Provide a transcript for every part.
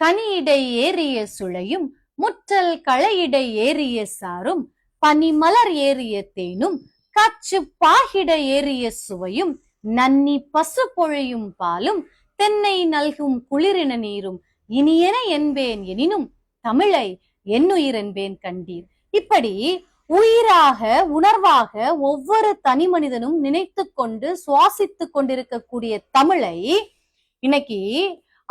கனியிடை ஏறிய சுளையும் முற்றல் களையிடை ஏறிய சாரும் பனிமலர் ஏறிய தேனும் காச்சு பாகிட ஏறிய சுவையும் நன்னி பசு பொழியும் பாலும் தென்னை நல்கும் குளிரின நீரும் இனியென என்பேன் எனினும் தமிழை என்னுயிர் என்பேன் கண்டீர். இப்படி உயிராக உணர்வாக ஒவ்வொரு தனி மனிதனும் நினைத்து கொண்டு சுவாசித்துக் கொண்டிருக்கக்கூடிய தமிழை இன்னைக்கு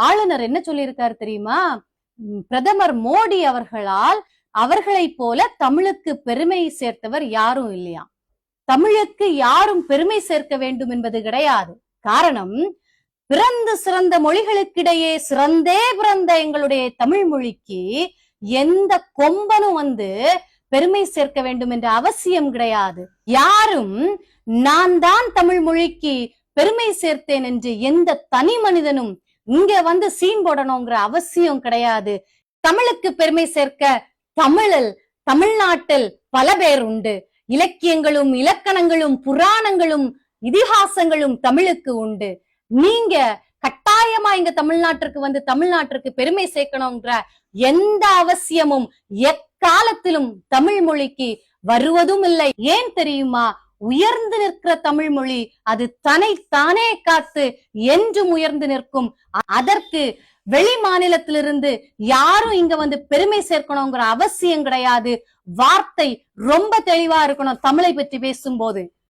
ஆளுநர் என்ன சொல்லியிருக்காரு தெரியுமா? பிரதமர் மோடி அவர்களால் அவர்களைப் போல தமிழுக்கு பெருமை சேர்த்தவர் யாரும் இல்லையா? தமிழுக்கு யாரும் பெருமை சேர்க்க வேண்டும் என்பது கிடையாது. காரணம் பிறந்து சிறந்த மொழிகளுக்கிடையே சிறந்தே பிறந்த எங்களுடைய தமிழ் மொழிக்கு எந்த கொம்பனும் வந்து பெருமை சேர்க்க வேண்டும் என்ற அவசியம் கிடையாது. யாரும் நான் தான் தமிழ் மொழிக்கு பெருமை சேர்த்தேன் என்று எந்த தனி மனிதனும் இங்க வந்து சீன் போடணுங்கிற அவசியம் கிடையாது. தமிழுக்கு பெருமை சேர்க்க தமிழில் தமிழ்நாட்டில் பல பேர் உண்டு. இலக்கியங்களும் இலக்கணங்களும் புராணங்களும் இதிகாசங்களும் தமிழுக்கு உண்டு. நீங்க கட்டாயமா இங்க தமிழ்நாட்டிற்கு வந்து தமிழ்நாட்டிற்கு பெருமை சேர்க்கணுங்கிற எந்த அவசியமும் எக்காலத்திலும் தமிழ் மொழிக்கு வருவதும் இல்லை. ஏன் தெரியுமா? உயர்ந்து நிற்கிற தமிழ் மொழி அது தன்னை தானே காத்து என்றும் உயர்ந்து நிற்கும். அதற்கு வெளி மாநிலத்திலிருந்து யாரும் இங்க வந்து பெருமை சேர்க்கணுங்கிற அவசியம் கிடையாது. வார்த்தை ரொம்ப தெளிவா இருக்கணும் தமிழை பற்றி பேசும்போது.